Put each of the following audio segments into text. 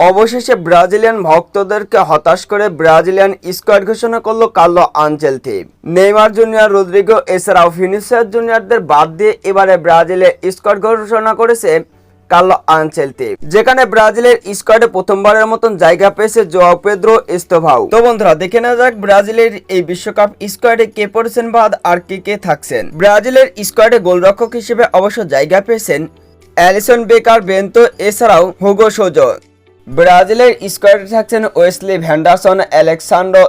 অবশেষে ব্রাজিলিয়ান ভক্তদেরকে হতাশ করে ব্রাজিলিয়ান স্কোয়াড ঘোষণা করল Carlo Ancelotti Neymar Junior, Rodrigo এছাড়াও ফিনিশিয়ার জুনিয়রদের বাদ দিয়ে এবারে ব্রাজিলের স্কোয়াড ঘোষণা করেছে কার্লো আনচেলতি যেখানে ব্রাজিলের স্কোয়াডে প্রথমবারের মতন জায়গা পেয়েছে জোয়াও পেদ্রো এস্তোভাও। তো বন্ধুরা, দেখে নেওয়া যাক ব্রাজিলের এই বিশ্বকাপ স্কোয়াডে কে পড়েছেন বাদ আর কে কে থাকছেন। ব্রাজিলের স্কোয়াডে গোলরক্ষক হিসেবে অবশ্য জায়গা পেয়েছেন অ্যালিসন বেকার, বেন্তো এছাড়াও হুগো সোজো। ব্রাজিলের স্কোয়াডে থাকছেন Wesley Vanderson Alexsandro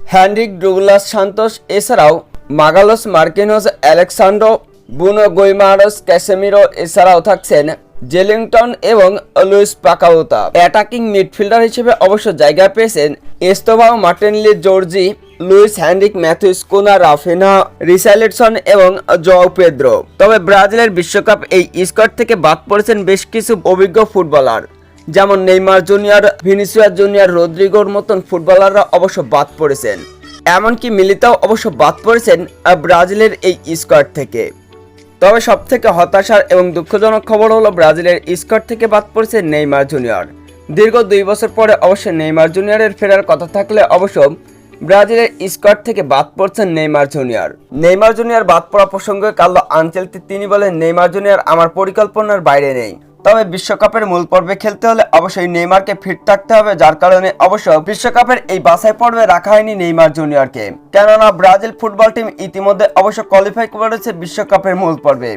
Endrick Douglas Santos, এছাড়াও মাগালোস মার্কিনোস অ্যালেক্সান্ড্রো বুনো গৈমারস ক্যাসেমিরো, এছাড়াও থাকছেন জেলিংটন এবং লুইস পাকাউতা। অ্যাটাকিং মিডফিল্ডার হিসেবে অবশ্য জায়গা পেয়েছেন Estevao Martinelli Jorge, Luis Hendrik Matheus Cunha, Raphinha Richarlison এবং জও পেদ্রো। তবে ব্রাজিলের বিশ্বকাপ এই স্কোয়াড থেকে বাদ পড়েছেন বেশ কিছু অভিজ্ঞ ফুটবলার। যেমন নেইমার জুনিয়র, ভিনিসিয়াস জুনিয়র, রদ্রিগোর মতন ফুটবলাররা অবশ্য বাদ পড়েছেন। এমনকি মিলিতাও অবশ্য বাদ পড়েছেন ব্রাজিলের এই স্কোয়াড থেকে। তবে সব থেকে হতাশার এবং দুঃখজনক খবর হলো ব্রাজিলের স্কোয়াড থেকে বাদ পড়েছে নেইমার জুনিয়র। দীর্ঘ দুই বছর পরে অবশ্য নেইমার জুনিয়রের ফেরার কথা থাকলে অবশ্য ব্রাজিলের স্কোয়াড থেকে বাদ পড়ছেন নেইমার জুনিয়র। নেইমার জুনিয়র বাদ পড়া প্রসঙ্গে কার্লো আনচেলতি তিনি বলেন, নেইমার জুনিয়র আমার পরিকল্পনার বাইরে নেই। তবে বিশ্বকাপের মূল পর্বে খেলতে হলে অবশ্যই নেইমারকে ফিট থাকতে হবে, যার কারণে অবশ্য বিশ্বকাপের এই বাছাই পর্বে রাখা হয়নি নেইমার জুনিয়রকে। কেননা ব্রাজিল ফুটবল টিম ইতিমধ্যে অবশ্য কোয়ালিফাই করেছে বিশ্বকাপের মূল পর্বে।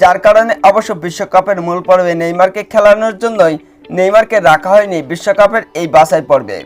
যার কারণে অবশ্য বিশ্বকাপের মূল পর্বে নেইমারকে খেলানোর জন্যই নেইমারকে রাখা হয়নি বিশ্বকাপের এই বাছাই পর্বে।